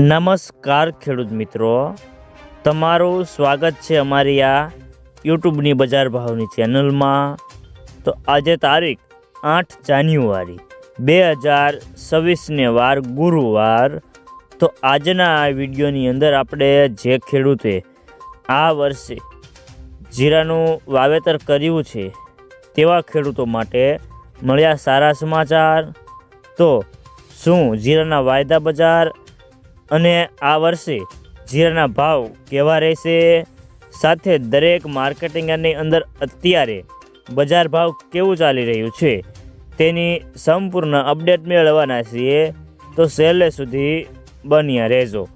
નમસ્કાર ખેડૂત મિત્રો. તમારું સ્વાગત છે અમારી આ યુટ્યુબની બજાર ભાવની ચેનલમાં. તો આજે તારીખ આઠ જાન્યુઆરી બે હજાર છવ્વીસને વાર ગુરુવાર. તો આજના આ વિડીયોની અંદર આપણે જે ખેડૂતે આ વર્ષે જીરાનું વાવેતર કર્યું છે તેવા ખેડૂતો માટે મળ્યા સારા સમાચાર. તો શું જીરાના વાયદા બજાર અને આ વર્ષે જીરાના ભાવ કેવા રહેશે? સાથે દરેક માર્કેટિંગની અંદર અત્યારે બજાર ભાવ કેવું ચાલી રહ્યું છે? તેની સંપૂર્ણ અપડેટ મેળવવાના છીએ. તો છેલ્લે સુધી બન્યા રહેજો.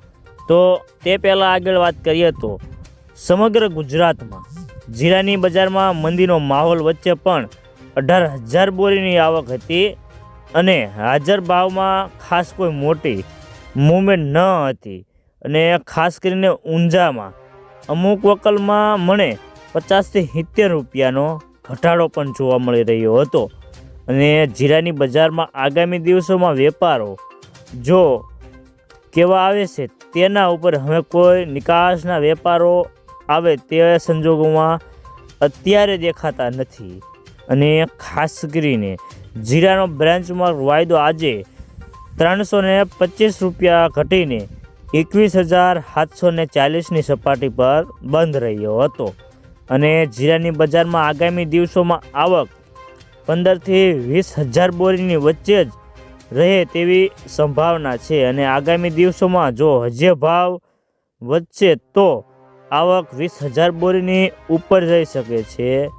તો તે પહેલાં આગળ વાત કરીએ તો સમગ્ર ગુજરાતમાં જીરાની બજારમાં મંદીનો માહોલ વચ્ચે પણ અઢાર હજાર બોરીની આવક હતી અને હાજર ભાવમાં ખાસ કોઈ મોટી મુવમેન્ટ ન હતી. અને ખાસ કરીને ઊંઝામાં. અમુક વકલમાં મને પચાસથી સિત્તેર રૂપિયાનો ઘટાડો પણ જોવા મળી રહ્યો હતો. અને જીરાની બજારમાં આગામી દિવસોમાં વેપારો જો કેવા આવે છે તેના ઉપર હવે કોઈ નિકાસના વેપારો આવે તે સંજોગોમાં અત્યારે દેખાતા નથી. અને ખાસ કરીને જીરાનો બ્રાન્ચમાં વાયદો આજે ત્રણસો ને પચીસ રૂપિયા ઘટીને એકવીસ હજાર સાતસો ને ચાલીસની સપાટી પર બંધ રહ્યો હતો. અને જીરાની બજારમાં આગામી દિવસોમાં આવક પંદરથી વીસ હજાર બોરીની વચ્ચે જ રહે તેવી સંભાવના છે. અને આગામી દિવસોમાં જો હજે ભાવ વધશે તો આવક વીસ હજાર બોરીની ઉપર જઈ શકે છે.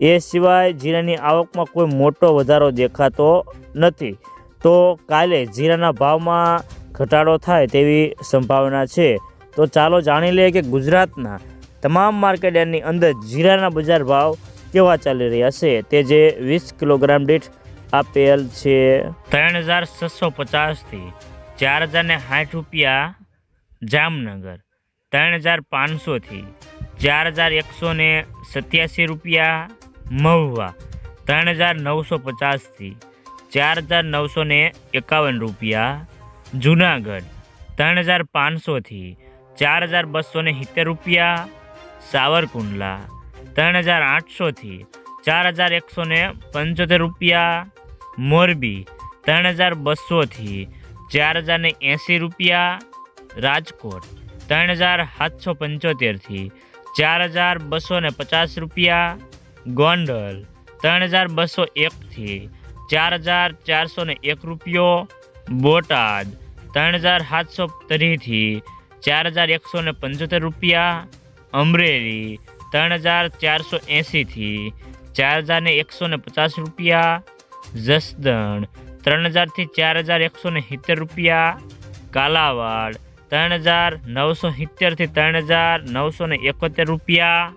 એ સિવાય જીરાની આવકમાં કોઈ મોટો વધારો દેખાતો નથી. તો કાલે જીરાના ભાવમાં ઘટાડો થાય તેવી સંભાવના છે. તો ચાલો જાણી લઈએ કે ગુજરાતના તમામ માર્કેટની અંદર જીરાના બજાર ભાવ કેવા ચાલી રહ્યા છે. તે જે વીસ કિલોગ્રામ દીઠ આપેલ છે. ત્રણ હજાર છસો પચાસથી ચાર હજાર ને સાઠ રૂપિયા જામનગર. ત્રણ હજાર પાંચસોથી ચાર હજાર એકસો સત્યાસી રૂપિયા મહુવા. ત્રણ હજાર નવસો પચાસથી ચાર હજાર નવસો ને એકાવન રૂપિયા, જુનાગઢ, ત્રણ હજાર પાંચસોથી ચાર હજાર બસો ને સિત્તેર રૂપિયા, સાવરકુંડલા, ત્રણ હજાર આઠસોથી ચાર હજાર એકસો ને પંચોતેર રૂપિયા, મોરબી, ત્રણ હજાર બસોથી ચાર હજાર ને એંસી રૂપિયા, રાજકોટ, ત્રણ હજાર સાતસો પંચોતેરથી ચાર હજાર બસો ને પચાસ રૂપિયા, ગોંડલ, ત્રણ હજાર બસો એકથી ચાર હજાર ચારસો ને એક રૂપિયો, બોટાદ ત્રણ હજાર સાતસો ત્રીસથી ચાર હજાર એકસો ને પંચોતેર રૂપિયા, અમરેલી ત્રણ હજાર ચારસો એંસીથી ચાર હજાર ને એકસો ને પચાસ રૂપિયા, જસદણ ત્રણ હજારથી ચાર હજાર એકસો ને સિત્તેર રૂપિયા, કાલાવાડ ત્રણ હજાર નવસો સિત્તેરથી ત્રણ હજાર નવસો ને એકોતેર રૂપિયા